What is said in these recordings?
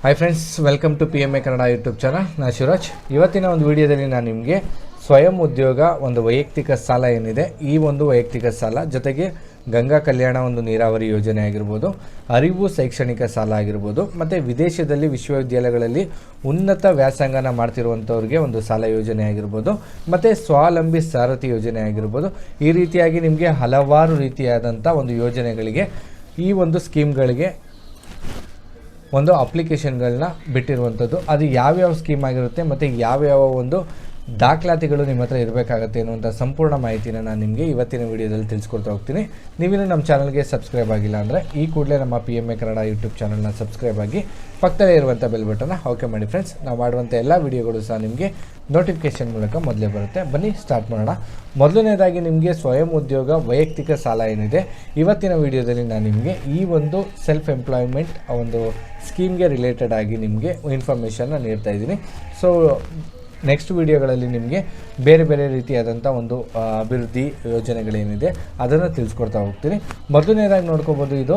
Hi friends welcome to P M A Kannada YouTube channel ನಾ ಶಿವರಾಜ್. ಇವತ್ತಿನ ಒಂದು ವಿಡಿಯೋದಲ್ಲಿ ನಾನು ನಿಮಗೆ ಸ್ವಯಂ ಉದ್ಯೋಗ ಒಂದು ವೈಯಕ್ತಿಕ ಸಾಲ ಏನಿದೆ, ಈ ಒಂದು ವೈಯಕ್ತಿಕ ಸಾಲ ಜೊತೆಗೆ ಗಂಗಾ ಕಲ್ಯಾಣ ಒಂದು ನೀರಾವರಿ ಯೋಜನೆ ಆಗಿರ್ಬೋದು, ಅರಿವು ಶೈಕ್ಷಣಿಕ ಸಾಲ ಆಗಿರ್ಬೋದು, ಮತ್ತು ವಿದೇಶದಲ್ಲಿ ವಿಶ್ವವಿದ್ಯಾಲಯಗಳಲ್ಲಿ ಉನ್ನತ ವ್ಯಾಸಂಗನ ಮಾಡ್ತಿರುವಂಥವ್ರಿಗೆ ಒಂದು ಸಾಲ ಯೋಜನೆ ಆಗಿರ್ಬೋದು, ಮತ್ತು ಸ್ವಾವಲಂಬಿ ಸಾರಥಿ ಯೋಜನೆ ಆಗಿರ್ಬೋದು, ಈ ರೀತಿಯಾಗಿ ನಿಮಗೆ ಹಲವಾರು ರೀತಿಯಾದಂಥ ಒಂದು ಯೋಜನೆಗಳಿಗೆ, ಈ ಒಂದು ಸ್ಕೀಮ್ಗಳಿಗೆ ಒಂದು ಅಪ್ಲಿಕೇಶನ್ಗಳನ್ನ ಬಿಟ್ಟಿರುವಂಥದ್ದು ಅದು ಯಾವ್ಯಾವ ಸ್ಕೀಮ್ ಆಗಿರುತ್ತೆ ಮತ್ತು ಯಾವ್ಯಾವ ಒಂದು ದಾಖಲಾತಿಗಳು ನಿಮ್ಮ ಹತ್ರ ಇರಬೇಕಾಗತ್ತೆ ಅನ್ನುವಂಥ ಸಂಪೂರ್ಣ ಮಾಹಿತಿನ ನಾನು ನಿಮಗೆ ಇವತ್ತಿನ ವಿಡಿಯೋದಲ್ಲಿ ತಿಳಿಸ್ಕೊಡ್ತಾ ಹೋಗ್ತೀನಿ. ನೀವಿನ್ನೂ ನಮ್ಮ ಚಾನಲ್ಗೆ ಸಬ್ಸ್ಕ್ರೈಬ್ ಆಗಿಲ್ಲ ಅಂದರೆ ಈ ಕೂಡಲೇ ನಮ್ಮ P M A Kannada YouTube ಚಾನಲ್ನ ಸಬ್ಸ್ಕ್ರೈಬ್ ಆಗಿ ಪಕ್ಕದಲ್ಲೇ ಇರುವಂಥ ಬೆಲ್ ಬಟನ್ನ ಓಕೆ ಮಾಡಿ ಫ್ರೆಂಡ್ಸ್ ನಾವು ಮಾಡುವಂಥ ಎಲ್ಲ ವಿಡಿಯೋಗಳು ಸಹ ನಿಮಗೆ ನೋಟಿಫಿಕೇಷನ್ ಮೂಲಕ ಮೊದಲೇ ಬರುತ್ತೆ. ಬನ್ನಿ ಸ್ಟಾರ್ಟ್ ಮಾಡೋಣ. ಮೊದಲನೇದಾಗಿ ನಿಮಗೆ ಸ್ವಯಂ ಉದ್ಯೋಗ, ವೈಯಕ್ತಿಕ ಸಾಲ ಏನಿದೆ, ಇವತ್ತಿನ ವಿಡಿಯೋದಲ್ಲಿ ನಾನು ನಿಮಗೆ ಈ ಒಂದು ಸೆಲ್ಫ್ ಎಂಪ್ಲಾಯ್ಮೆಂಟ್ ಒಂದು ಸ್ಕೀಮ್ಗೆ ರಿಲೇಟೆಡ್ ಆಗಿ ನಿಮಗೆ ಇನ್ಫಾರ್ಮೇಷನ್ನ ನೀಡ್ತಾ ಇದ್ದೀನಿ. ಸೊ ನೆಕ್ಸ್ಟ್ ವಿಡಿಯೋಗಳಲ್ಲಿ ನಿಮಗೆ ಬೇರೆ ಬೇರೆ ರೀತಿಯಾದಂಥ ಒಂದು ಅಭಿವೃದ್ಧಿ ಯೋಜನೆಗಳೇನಿದೆ ಅದನ್ನು ತಿಳಿಸ್ಕೊಡ್ತಾ ಹೋಗ್ತೀನಿ. ಮೊದಲನೇದಾಗಿ ನೋಡ್ಕೋಬೋದು ಇದು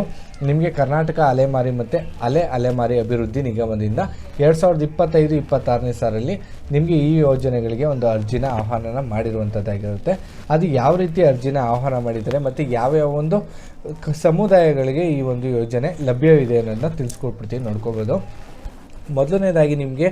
ನಿಮಗೆ ಕರ್ನಾಟಕ ಅಲೆಮಾರಿ ಮತ್ತು ಅಲೆ ಅಲೆಮಾರಿ ಅಭಿವೃದ್ಧಿ ನಿಗಮದಿಂದ ಎರಡು ಸಾವಿರದ ಇಪ್ಪತ್ತೈದು, ಇಪ್ಪತ್ತಾರನೇ ಸಾಲಲ್ಲಿ ನಿಮಗೆ ಈ ಯೋಜನೆಗಳಿಗೆ ಒಂದು ಅರ್ಜಿನ ಆಹ್ವಾನ ಮಾಡಿರುವಂಥದ್ದಾಗಿರುತ್ತೆ ಅದು ಯಾವ ರೀತಿ ಅರ್ಜಿನ ಆಹ್ವಾನ ಮಾಡಿದ್ದಾರೆ ಮತ್ತು ಯಾವ್ಯಾವ ಒಂದು ಸಮುದಾಯಗಳಿಗೆ ಈ ಒಂದು ಯೋಜನೆ ಲಭ್ಯವಿದೆ ಅನ್ನೋದನ್ನ ತಿಳಿಸ್ಕೊಟ್ಬಿಡ್ತೀನಿ ನೋಡ್ಕೋಬೋದು. ಮೊದಲನೇದಾಗಿ ನಿಮಗೆ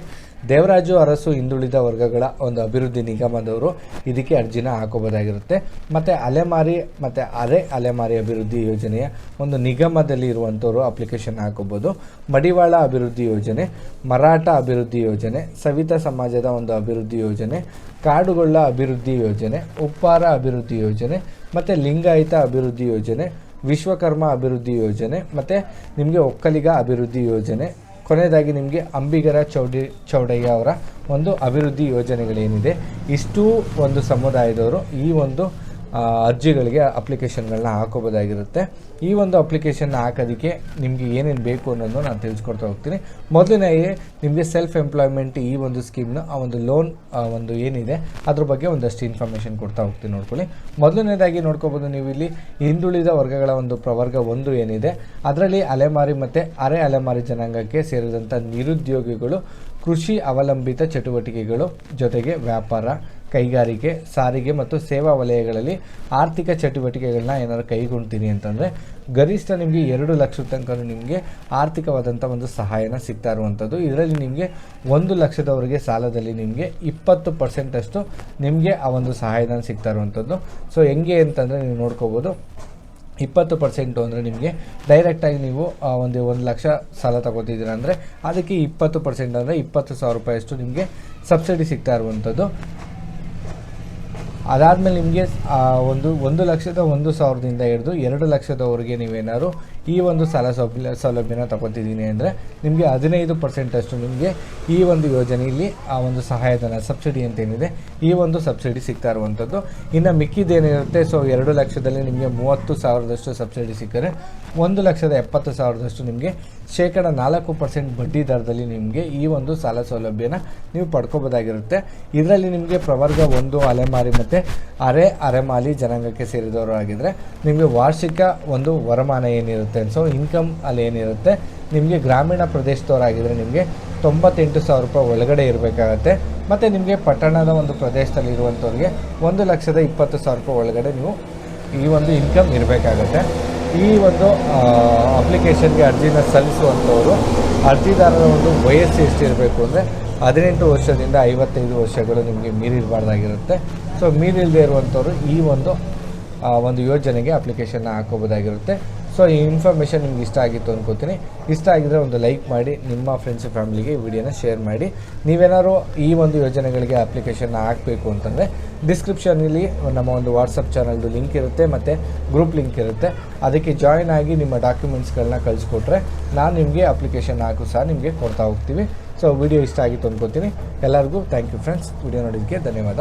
ದೇವರಾಜು ಅರಸು ಹಿಂದುಳಿದ ವರ್ಗಗಳ ಒಂದು ಅಭಿವೃದ್ಧಿ ನಿಗಮದವರು ಇದಕ್ಕೆ ಅರ್ಜಿನ ಹಾಕೋಬೋದಾಗಿರುತ್ತೆ ಮತ್ತು ಅಲೆಮಾರಿ, ಮತ್ತು ಅರೆ ಅಲೆಮಾರಿ ಅಭಿವೃದ್ಧಿ ಯೋಜನೆಯ ಒಂದು ನಿಗಮದಲ್ಲಿ ಇರುವಂಥವರು ಅಪ್ಲಿಕೇಶನ್ ಹಾಕೋಬೋದು. ಮಡಿವಾಳ ಅಭಿವೃದ್ಧಿ ಯೋಜನೆ, ಮರಾಠ ಅಭಿವೃದ್ಧಿ ಯೋಜನೆ, ಸವಿತಾ ಸಮಾಜದ ಒಂದು ಅಭಿವೃದ್ಧಿ ಯೋಜನೆ, ಕಾಡುಗೊಳ್ಳ ಅಭಿವೃದ್ಧಿ ಯೋಜನೆ, ಉಪ್ಪಾರ ಅಭಿವೃದ್ಧಿ ಯೋಜನೆ, ಮತ್ತು ಲಿಂಗಾಯತ ಅಭಿವೃದ್ಧಿ ಯೋಜನೆ, ವಿಶ್ವಕರ್ಮ ಅಭಿವೃದ್ಧಿ ಯೋಜನೆ, ಮತ್ತು ನಿಮಗೆ ಒಕ್ಕಲಿಗ ಅಭಿವೃದ್ಧಿ ಯೋಜನೆ ಕೊನೆಯದಾಗಿ ನಿಮಗೆ ಅಂಬಿಗರ ಚೌಡಿ ಚೌಡಯ್ಯ ಅವರ ಒಂದು ಅಭಿವೃದ್ಧಿ ಯೋಜನೆಗಳೇನಿದೆ. ಇಷ್ಟು ಒಂದು ಸಮುದಾಯದವರು ಈ ಒಂದು ಅರ್ಜಿಗಳಿಗೆ ಅಪ್ಲಿಕೇಶನ್ಗಳನ್ನ ಹಾಕೋಬೋದಾಗಿರುತ್ತೆ ಈ ಒಂದು ಅಪ್ಲಿಕೇಶನ್ನ ಹಾಕೋದಕ್ಕೆ ನಿಮಗೆ ಏನೇನು ಬೇಕು ಅನ್ನೋದು ನಾನು ತಿಳಿಸ್ಕೊಡ್ತಾ ಹೋಗ್ತೀನಿ. ಮೊದಲನೇ ನಿಮಗೆ ಸೆಲ್ಫ್ ಎಂಪ್ಲಾಯ್ಮೆಂಟ್ ಈ ಒಂದು ಸ್ಕೀಮ್ನ ಆ ಒಂದು ಲೋನ್ ಒಂದು ಏನಿದೆ, ಅದ್ರ ಬಗ್ಗೆ ಒಂದಷ್ಟು ಇನ್ಫಾರ್ಮೇಷನ್ ಕೊಡ್ತಾ ಹೋಗ್ತೀನಿ ನೋಡ್ಕೊಳ್ಳಿ. ಮೊದಲನೇದಾಗಿ ನೋಡ್ಕೋಬೋದು ನೀವು ಇಲ್ಲಿ ಹಿಂದುಳಿದ ವರ್ಗಗಳ ಒಂದು ಪ್ರವರ್ಗ ಒಂದು ಏನಿದೆ, ಅದರಲ್ಲಿ ಅಲೆಮಾರಿ ಮತ್ತು ಅರೆ ಅಲೆಮಾರಿ ಜನಾಂಗಕ್ಕೆ ಸೇರಿದಂಥ ನಿರುದ್ಯೋಗಿಗಳು ಕೃಷಿ ಅವಲಂಬಿತ ಚಟುವಟಿಕೆಗಳು ಜೊತೆಗೆ ವ್ಯಾಪಾರ ಕೈಗಾರಿಕೆ, ಸಾರಿಗೆ ಮತ್ತು ಸೇವಾ ವಲಯಗಳಲ್ಲಿ ಆರ್ಥಿಕ ಚಟುವಟಿಕೆಗಳನ್ನ ಏನಾದರೂ ಕೈಗೊಳ್ತೀನಿ ಅಂತಂದರೆ, ಗರಿಷ್ಠ ನಿಮಗೆ ಎರಡು ಲಕ್ಷ ತನಕ ನಿಮಗೆ ಆರ್ಥಿಕವಾದಂಥ ಒಂದು ಸಹಾಯನ ಸಿಗ್ತಾ ಇರುವಂಥದ್ದು ಇದರಲ್ಲಿ ನಿಮಗೆ ಒಂದು ಲಕ್ಷದವರೆಗೆ ಸಾಲದಲ್ಲಿ ನಿಮಗೆ ಇಪ್ಪತ್ತು ಪರ್ಸೆಂಟಷ್ಟು ನಿಮಗೆ ಆ ಒಂದು ಸಹಾಯಧನ ಸಿಗ್ತಾ ಇರುವಂಥದ್ದು ಸೊ, ಹೆಂಗೆ ಅಂತಂದರೆ ನೀವು ನೋಡ್ಕೋಬೋದು, ಇಪ್ಪತ್ತು ಪರ್ಸೆಂಟು ಅಂದರೆ ನಿಮಗೆ ಡೈರೆಕ್ಟಾಗಿ ನೀವು ಒಂದು ಒಂದು ಲಕ್ಷ ಸಾಲ ತಗೋತಿದ್ದೀರ ಅಂದರೆ, ಅದಕ್ಕೆ ಇಪ್ಪತ್ತು ಪರ್ಸೆಂಟ್ ಅಂದರೆ ಇಪ್ಪತ್ತು ಸಾವಿರ ರೂಪಾಯಿಯಷ್ಟು ನಿಮಗೆ ಸಬ್ಸಿಡಿ ಸಿಗ್ತಾ ಇರುವಂಥದ್ದು ಅದಾದಮೇಲೆ ನಿಮಗೆ ಒಂದು ಒಂದು ಲಕ್ಷದ ಒಂದು ಸಾವಿರದಿಂದ ಹಿಡಿದು ಎರಡು ಲಕ್ಷದವರೆಗೆ ನೀವೇನಾದ್ರು ಈ ಒಂದು ಸಾಲ ಸೌಲಭ್ಯ, ಸೌಲಭ್ಯನ ತಗೊತಿದ್ದೀನಿ ಅಂದರೆ ನಿಮಗೆ ಹದಿನೈದು ಪರ್ಸೆಂಟಷ್ಟು ನಿಮಗೆ ಈ ಒಂದು ಯೋಜನೆಯಲ್ಲಿ ಆ ಒಂದು ಸಹಾಯಧನ, ಸಬ್ಸಿಡಿ ಅಂತೇನಿದೆ, ಈ ಒಂದು ಸಬ್ಸಿಡಿ ಸಿಗ್ತಾ ಇರುವಂಥದ್ದು ಇನ್ನು ಮಿಕ್ಕಿದ್ದೇನಿರುತ್ತೆ, ಸೊ ಎರಡು ಲಕ್ಷದಲ್ಲಿ ನಿಮಗೆ ಮೂವತ್ತು ಸಾವಿರದಷ್ಟು ಸಬ್ಸಿಡಿ ಸಿಕ್ಕರೆ ಒಂದು ಲಕ್ಷದ ಎಪ್ಪತ್ತು ಸಾವಿರದಷ್ಟು ನಿಮಗೆ ಶೇಕಡ ನಾಲ್ಕು ಪರ್ಸೆಂಟ್ ಬಡ್ಡಿ ದರದಲ್ಲಿ ನಿಮಗೆ ಈ ಒಂದು ಸಾಲ ಸೌಲಭ್ಯನ ನೀವು ಪಡ್ಕೋಬೋದಾಗಿರುತ್ತೆ. ಇದರಲ್ಲಿ ನಿಮಗೆ ಪ್ರವರ್ಗ ಒಂದು, ಅಲೆಮಾರಿ ಮತ್ತು ಅರೆ, ಅರೆಮಾಲಿ ಜನಾಂಗಕ್ಕೆ ಸೇರಿದವರು ಆಗಿದ್ದರೆ ನಿಮಗೆ ವಾರ್ಷಿಕ ಒಂದು ವರಮಾನ ಏನಿರುತ್ತೆ? ಸೊ ಇನ್ಕಮ್ ಅಲ್ಲಿ ಏನಿರುತ್ತೆ? ನಿಮಗೆ ಗ್ರಾಮೀಣ ಪ್ರದೇಶದವರಾಗಿದ್ದರೆ ನಿಮಗೆ ತೊಂಬತ್ತೆಂಟು ಸಾವಿರ ರೂಪಾಯಿ ಒಳಗಡೆ ಇರಬೇಕಾಗತ್ತೆ. ಮತ್ತು ನಿಮಗೆ ಪಟ್ಟಣದ ಒಂದು ಪ್ರದೇಶದಲ್ಲಿ ಇರುವಂಥವ್ರಿಗೆ ಒಂದು ಲಕ್ಷದ ಇಪ್ಪತ್ತು ಸಾವಿರ ರೂಪಾಯಿ ಒಳಗಡೆ ನೀವು ಈ ಒಂದು ಇನ್ಕಮ್ ಇರಬೇಕಾಗತ್ತೆ. ಈ ಒಂದು ಅಪ್ಲಿಕೇಶನ್ಗೆ ಅರ್ಜಿನ ಸಲ್ಲಿಸುವಂಥವರು ಅರ್ಜಿದಾರರ ಒಂದು ವಯಸ್ಸು ಎಷ್ಟಿರಬೇಕು ಅಂದರೆ ಹದಿನೆಂಟು ವರ್ಷದಿಂದ ಐವತ್ತೈದು ವರ್ಷಗಳು ನಿಮಗೆ ಮೀರಿರಬಾರ್ದಾಗಿರುತ್ತೆ. ಸೊ ಮೀರಿಲ್ಲದೆ ಇರುವಂಥವ್ರು ಈ ಒಂದು ಒಂದು ಯೋಜನೆಗೆ ಅಪ್ಲಿಕೇಶನ್ನ ಹಾಕೋಬೋದಾಗಿರುತ್ತೆ ಸೊ ಈ ಇನ್ಫಾರ್ಮೇಷನ್ ನಿಮ್ಗೆ ಇಷ್ಟ ಆಗಿತ್ತು ಅನ್ಕೋತೀನಿ. ಇಷ್ಟ ಆಗಿದ್ರೆ ಒಂದು ಲೈಕ್ ಮಾಡಿ, ನಿಮ್ಮ ಫ್ರೆಂಡ್ಸ್ ಫ್ಯಾಮಿಲಿಗೆ ಈ ವಿಡಿಯೋನ ಶೇರ್ ಮಾಡಿ. ನೀವೇನಾದ್ರು ಈ ಒಂದು ಯೋಜನೆಗಳಿಗೆ ಅಪ್ಲಿಕೇಶನ್ ಹಾಕಬೇಕು ಅಂತಂದರೆ ಡಿಸ್ಕ್ರಿಪ್ಷನಲ್ಲಿ ನಮ್ಮ ಒಂದು ವಾಟ್ಸಪ್ ಚಾನಲ್ದು ಲಿಂಕ್ ಇರುತ್ತೆ ಮತ್ತು ಗ್ರೂಪ್ ಲಿಂಕ್ ಇರುತ್ತೆ. ಅದಕ್ಕೆ ಜಾಯ್ನ್ ಆಗಿ ನಿಮ್ಮ ಡಾಕ್ಯುಮೆಂಟ್ಸ್ಗಳನ್ನ ಕಳಿಸ್ಕೊಟ್ರೆ, ನಾನು ನಿಮಗೆ ಅಪ್ಲಿಕೇಶನ್ ಹಾಕು ಸಹ ನಿಮಗೆ ಕೊಡ್ತಾ ಹೋಗ್ತೀವಿ. ಸೊ ವಿಡಿಯೋ ಇಷ್ಟ ಆಗಿತ್ತು ಅನ್ಕೋತೀನಿ. ಎಲ್ಲರಿಗೂ ಥ್ಯಾಂಕ್ ಯು ಫ್ರೆಂಡ್ಸ್ ವಿಡಿಯೋ ನೋಡಿದ್ದಕ್ಕೆ ಧನ್ಯವಾದ.